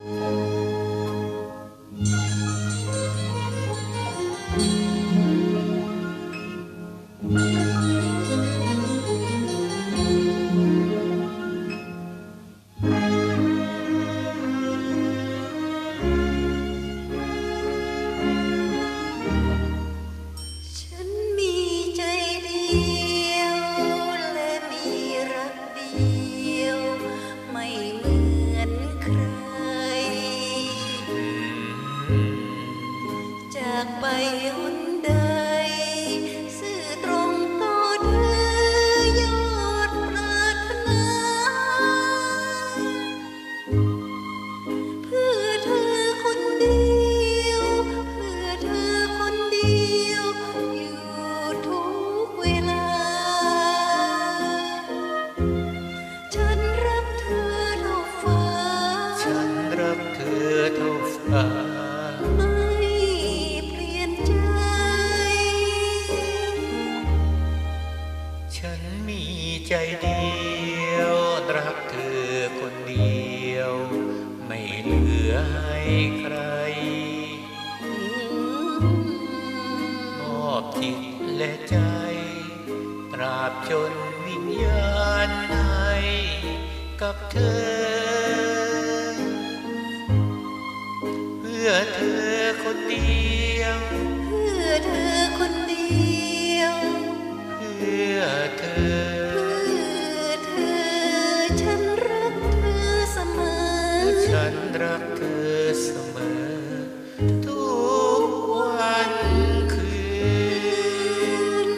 ฉัน จากไปหนใดสื่อตรงต่อเธอยอดปรารถนา เพื่อเธอคนเดียว เพื่อเธอคนเดียว อยู่ทุกเวลา ฉันรักเธอเท่าฟ้า ฉันรักเธอเท่าฟ้า ใจฉันมีใจเดียว รักเธอคนเดียว ไม่เหลือให้ใครมอบจิตและใจ ตราบจนวิญญาณให้กับเธอ เพื่อเธอ คนเดียว เพื่อเธอคนเดียว เพื่อเธอ เพื่อเธอ ฉันรักเธอเสมอ ฉันรักเธอเสมอ ทุกวันคืน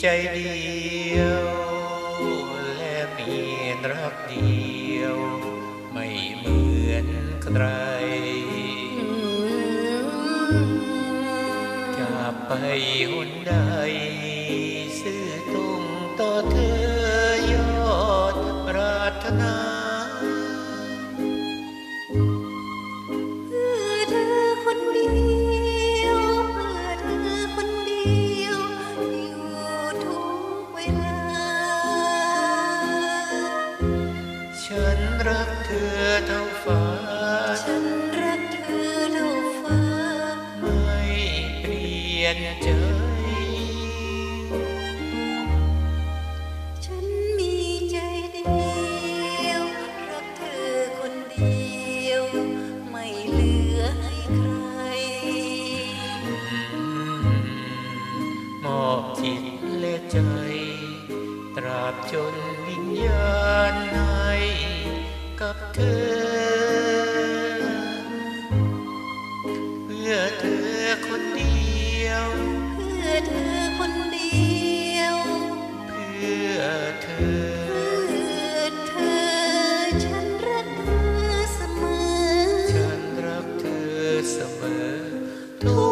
ใจเดียว และมีรักเดียว ไม่เหมือนใครจะไปหนใดซื่อ รักเธอเท่าฟ้า ฉันรักเธอเท่าฟ้า ไม่เปลี่ยนใจ ฉันมีใจเดียว รักเธอคนเดียว ไม่เหลือให้ใคร มอบจิตและใจ ตราบจนวิญญาณให้ับเธอ เพื่อเธอคนเดียว เพื่อเธอคนเดียว เพื่อเธอ เพื่อเธอ ฉันรักเธอเสมอ ฉันรักเธอเสมอทุก